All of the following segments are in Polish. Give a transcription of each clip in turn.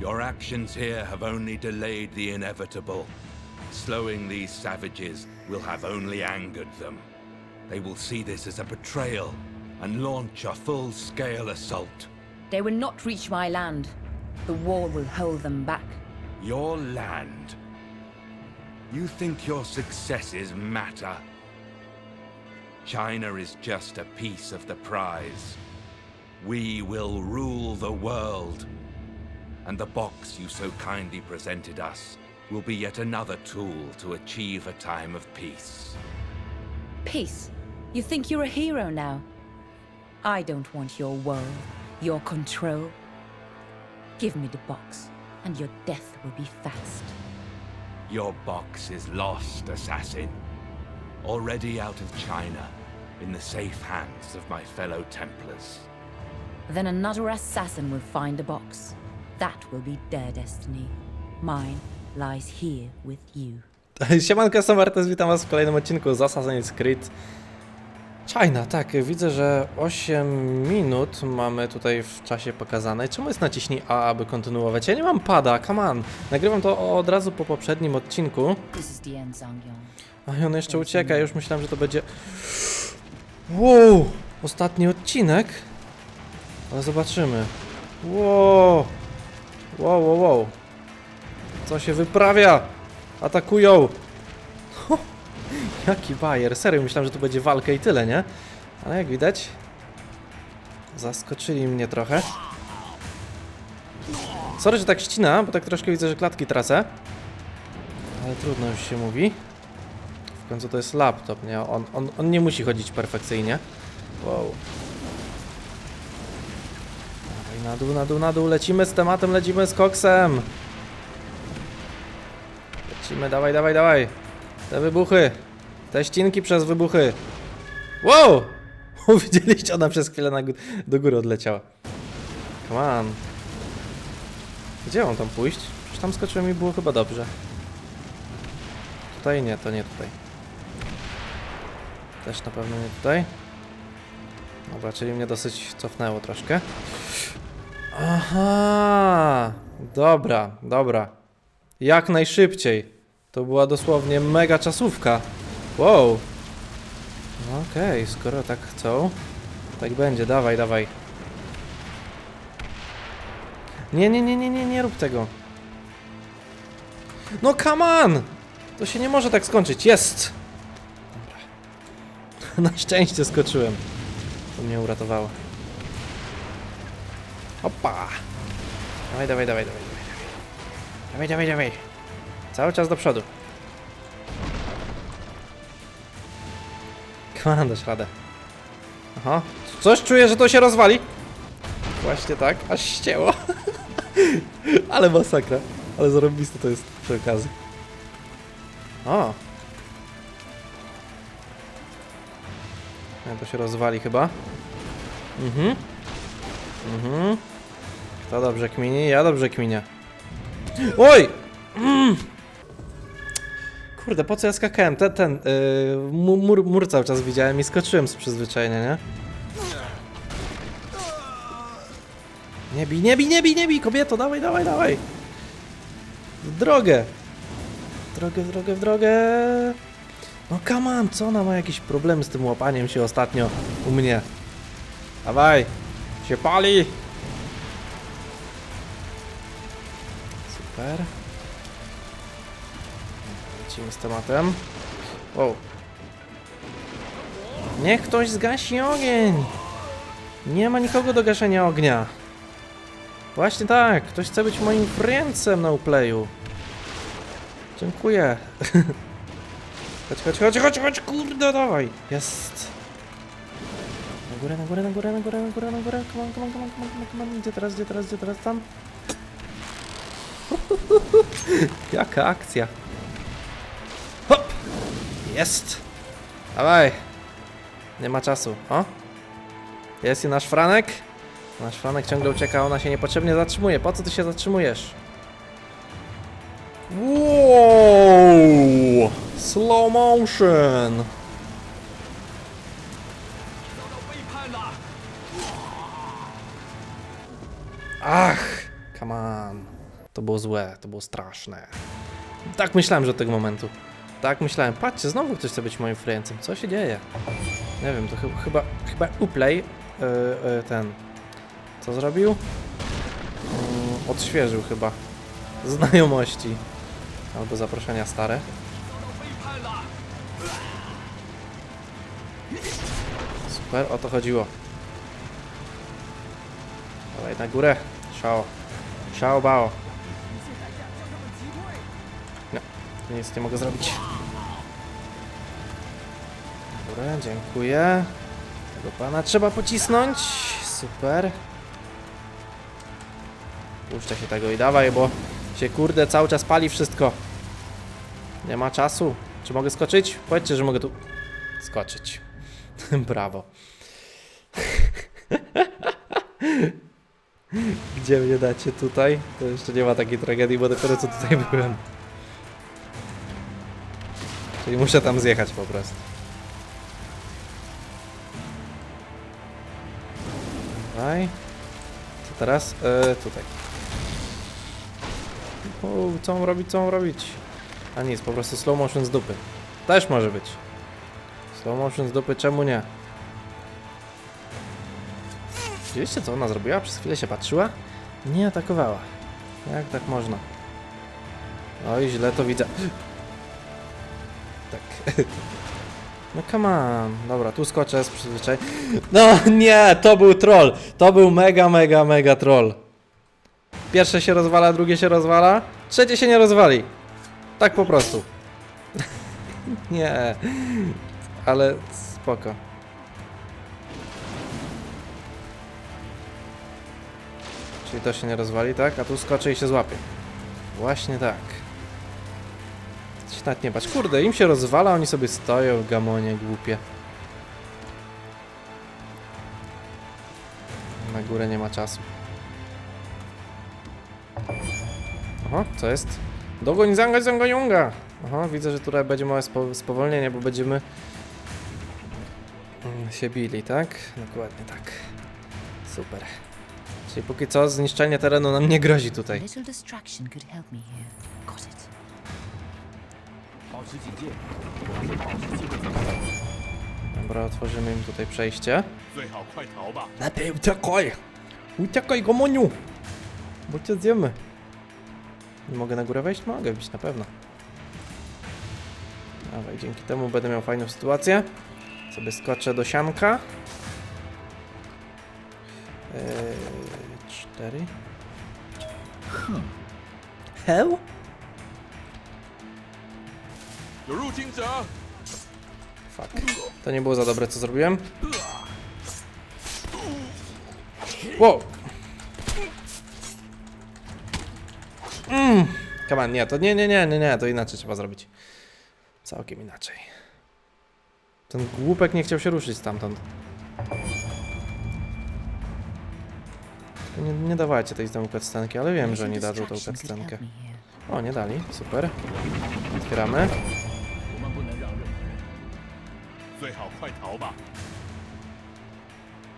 Your actions here have only delayed the inevitable. Slowing these savages will have only angered them. They will see this as a betrayal and launch a full scale assault. They will not reach my land. The wall will hold them back. Your land. You think your successes matter? China is just a piece of the prize. We will rule the world. And the box you so kindly presented us will be yet another tool to achieve a time of peace. Peace. You think you're a hero now? I don't want your world, your control. Give me the box, and your death will be fast. Your box is lost, assassin. Already out of China, in the safe hands of my fellow Templars. Then another assassin will find the box. That will be their destiny. Mine lies here with you. Siemanko, jestem Artes, witam was w kolejnym odcinku z Assassin's Creed China. Tak, widzę, że 8 minut mamy tutaj w czasie pokazane. Czemu jest naciśnij A, aby kontynuować? Ja nie mam pada, come on. Nagrywam to od razu po poprzednim odcinku. This is the end, Zangyong. A i on jeszcze ucieka, już myślałem, że to będzie... Wow! Ostatni odcinek? Ale zobaczymy. Wow! Wow, wow, wow. Co się wyprawia? Atakują! Ho, jaki bajer. Serio, myślałem, że tu będzie walka i tyle, nie? Ale jak widać... Zaskoczyli mnie trochę. Sorry, że tak ścina, bo tak troszkę widzę, że klatki tracę. Ale trudno już się mówi. W końcu to jest laptop, nie? On, on, on nie musi chodzić perfekcyjnie. Wow. Na dół, na dół, na dół. Lecimy z tematem, lecimy z koksem. Lecimy, dawaj, dawaj, dawaj. Te wybuchy. Te ścinki przez wybuchy. Wow! Widzieliście, ona przez chwilę gó- do góry odleciała. Come on. Gdzie mam tam pójść? Przecież tam skoczyłem i było chyba dobrze. Tutaj nie, to nie tutaj. Też na pewno nie tutaj. Dobra, czyli mnie dosyć cofnęło troszkę. Aha! Dobra, dobra. Jak najszybciej. To była dosłownie mega czasówka. Wow. No Okej, skoro tak chcą, tak będzie, dawaj, dawaj. Nie, nie, nie, nie, nie, nie rób tego. No come on! To się nie może tak skończyć. Jest! Dobra. Na szczęście skoczyłem. To mnie uratowało. Opa! Dawaj, dawaj, dawaj, dawaj. Dawaj, dawaj, dawaj. Cały czas do przodu. On, dasz radę. Aha. Coś czuję, że to się rozwali. Właśnie tak, aż ścięło. Ale masakra. Ale zarobiste to jest przy okazji. O! To się rozwali chyba. Mhm. Mhm. Kto dobrze kminie? Ja dobrze kminię. Oj! Mm. Kurde, po co ja skakałem? Ten, ten, yy, mu- mur, mur cały czas widziałem i skoczyłem z przyzwyczajenia, nie? Nie bij, nie bij, nie bij, nie bij, kobieto, dawaj, dawaj, dawaj! W drogę! W drogę, w drogę, w drogę! No come on, co ona ma jakieś problemy z tym łapaniem się ostatnio u mnie? Dawaj! Się pali! Super. Lecimy z tematem. Wow. Niech ktoś zgasi ogień! Nie ma nikogo do gaszenia ognia. Właśnie tak, ktoś chce być moim friendcem na uplayu. Dziękuję. chodź, chodź, chodź, chodź, chodź, kurde, dawaj. Jest. Na górę, na górę, na górę, na górę, na górę, na górę. Come on, come on, come on, come on, come on. Gdzie teraz, gdzie teraz, gdzie teraz, tam? Jaka akcja. Hop! Jest! Dawaj! Nie ma czasu. O! Jest i nasz Franek. Nasz Franek ciągle ucieka, ona się niepotrzebnie zatrzymuje. Po co ty się zatrzymujesz? Wow! Slow motion! Ach! To było złe, to było straszne. Tak myślałem, że od tego momentu. Tak myślałem. Patrzcie, znowu ktoś chce być moim friendcem. Co się dzieje? Nie wiem, to chyba, chyba, chyba Uplay yy, yy, ten... Co zrobił? Yy, odświeżył chyba znajomości. Albo zaproszenia stare. Super, o to chodziło. Dawaj na górę. Szao. Szao bao. Nic nie mogę zrobić. Dobra, dziękuję. Tego pana trzeba pocisnąć. Super. Puszczę się tego i dawaj, bo się kurde cały czas pali wszystko. Nie ma czasu. Czy mogę skoczyć? Powiedzcie, że mogę tu skoczyć. Brawo. Gdzie mnie dacie tutaj? To jeszcze nie ma takiej tragedii, bo dopiero co tutaj byłem. Czyli muszę tam zjechać po prostu. Daj. Co teraz? E, tutaj. O, co mam robić, co mam robić? A nic, po prostu slow motion z dupy. Też może być. Slow motion z dupy, czemu nie? Widzieliście co ona zrobiła? Przez chwilę się patrzyła? Nie atakowała. Jak tak można? Oj, źle to widzę. Tak. No come on. Dobra, tu skoczę z przyzwyczaj. No nie, to był troll. To był mega, mega, mega troll. Pierwsze się rozwala, drugie się rozwala, trzecie się nie rozwali. Tak po prostu. nie. Ale spoko. Czyli to się nie rozwali, tak? A tu skoczy i się złapie. Właśnie tak. Nawet nie patrz. Kurde, im się rozwala, oni sobie stoją gamonie głupie. Na górę nie ma czasu. Aha, co jest? Dogoń zanga zangoniunga! Aha, widzę, że tutaj będzie małe spo spowolnienie, bo będziemy mm, się bili, tak? Dokładnie tak. Super. Czyli póki co zniszczenie terenu nam nie grozi A tutaj. little distraction could help me here. Got it. Dobra, otworzymy im tutaj przejście. Lepiej uciekaj! Uciekaj, gomoniu! Bo cię zjemy. Nie mogę na górę wejść? Mogę być na pewno. Dawaj, dzięki temu będę miał fajną sytuację. Sobie skoczę do sianka. Eee, cztery. Hmm. 有入侵者， Fuck. To nie było za dobre, co zrobiłem. Wow! Mm. Come on, nie, to nie, nie, nie, nie, nie, to inaczej trzeba zrobić. Całkiem inaczej. Ten głupek nie chciał się ruszyć stamtąd. Tylko Nie, nie dawajcie tej znowu cutscenki, ale wiem, że Little nie dadzą tą distraction could cutscenkę. help me here. O, nie dali, super. Otwieramy. 逃吧。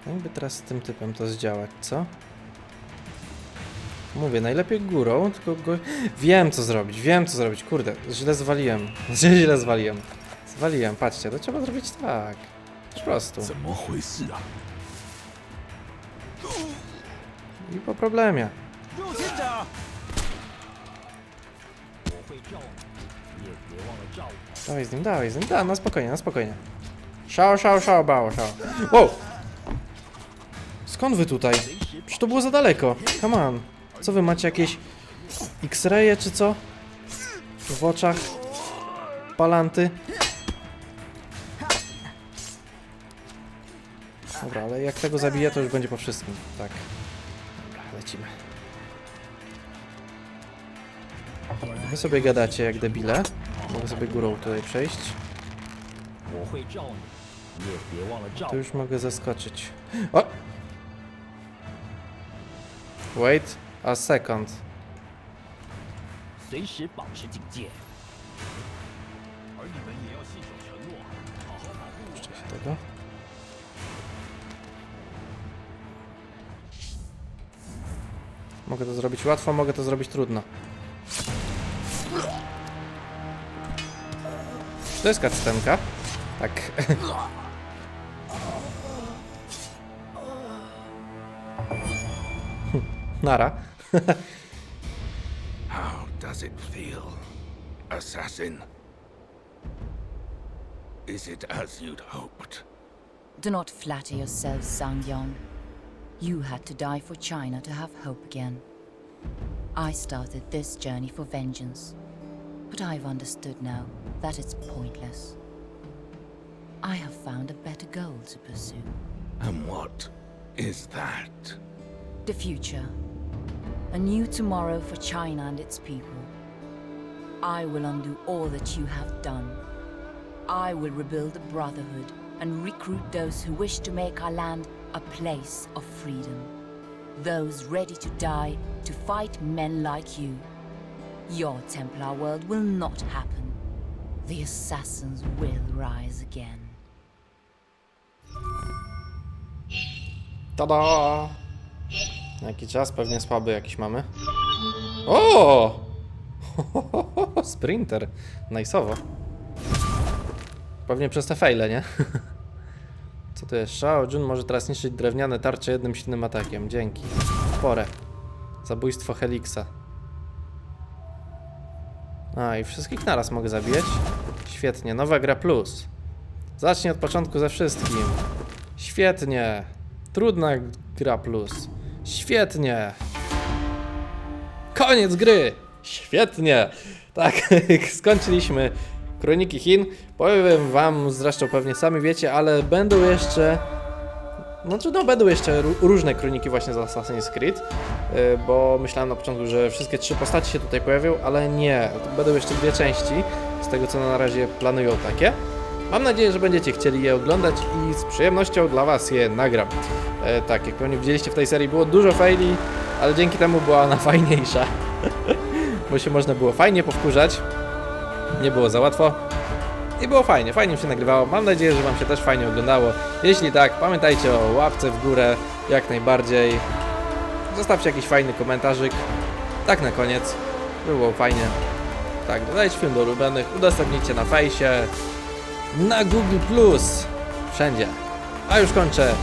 Jakby no teraz z tym typem to zdziałać, co? Mówię, najlepiej górą, tylko go... Wiem co zrobić, wiem co zrobić, kurde, źle zwaliłem, źle zwaliłem. Zwaliłem, patrzcie, to trzeba zrobić tak. Po prostu. I po problemie. Dawaj z nim, dawaj z nim, da, na spokojnie, na spokojnie. Szał, szał, szał, bało, szał. Wow! Skąd wy tutaj? Przecież to było za daleko. Come on. Co wy macie jakieś X-raye czy co? W oczach? Palanty? Dobra, ale jak tego zabiję, to już będzie po wszystkim. Tak. Dobra, lecimy. Wy sobie gadacie jak debile. Mogę sobie górą tutaj przejść. Tu już mogę zaskoczyć. O! Wait a second. Się tego. Mogę to zrobić łatwo, mogę to zrobić trudno. To jest kaczenka. Tak. Nara. How does it feel, assassin? Is it as you'd hoped? Do not flatter yourself, Sangyong. You had to die for China to have hope again. I started this journey for vengeance, but I've understood now that it's pointless. I have found a better goal to pursue. And what is that? The future. A new tomorrow for China and its people. I will undo all that you have done. I will rebuild the Brotherhood and recruit those who wish to make our land a place of freedom. Those ready to die to fight men like you. Your Templar world will not happen. The assassins will rise again. Tada! Jaki czas? Pewnie słaby jakiś mamy. O! Sprinter. Najsowo. Pewnie przez te fejle, nie? Co to jest? Shao Jun może teraz niszczyć drewniane tarcze jednym silnym atakiem. Dzięki. Porę. Zabójstwo Helixa. A, i wszystkich naraz mogę zabijać? Świetnie. Nowa gra plus. Zacznij od początku ze wszystkim. Świetnie. Trudna gra plus. Świetnie. Koniec gry. Świetnie. Tak, skończyliśmy Kroniki Chin. Powiem wam, zresztą pewnie sami wiecie, ale będą jeszcze... Znaczy, no będą jeszcze ró- różne kroniki właśnie z Assassin's Creed, yy, bo myślałem na początku, że wszystkie trzy postaci się tutaj pojawią, ale nie. Będą jeszcze dwie części, z tego co na razie planują takie. Mam nadzieję, że będziecie chcieli je oglądać i z przyjemnością dla Was je nagram. E, tak, jak pewnie widzieliście w tej serii było dużo faili, ale dzięki temu była ona fajniejsza. Bo się można było fajnie powkurzać. Nie było za łatwo. I było fajnie, fajnie się nagrywało. Mam nadzieję, że Wam się też fajnie oglądało. Jeśli tak, pamiętajcie o łapce w górę, jak najbardziej. Zostawcie jakiś fajny komentarzyk. Tak na koniec. by Było fajnie. Tak, dodajcie film do ulubionych, udostępnijcie na fejsie, na Google Plus, wszędzie. A już kończę.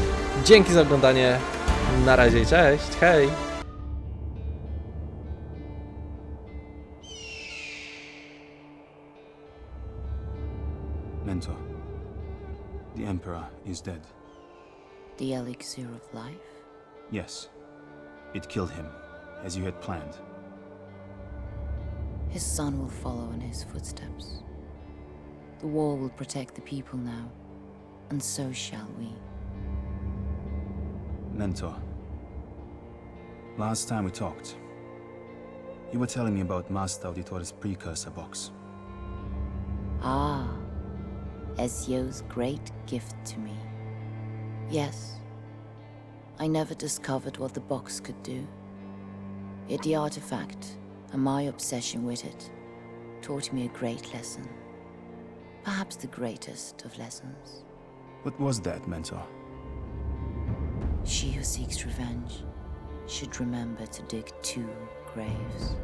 Dzięki za oglądanie. Na razie, i cześć, hej! Mentor, the Emperor is dead. The elixir of life? Yes, it killed him, as you had planned. His son will follow in his footsteps. The wall will protect the people now, and so shall we. Mentor, last time we talked, you were telling me about Master Auditore's precursor box. Ah, Ezio's great gift to me. Yes, I never discovered what the box could do. Yet the artifact, and my obsession with it, taught me a great lesson. Perhaps the greatest of lessons. What was that, Mentor? She who seeks revenge should remember to dig two graves.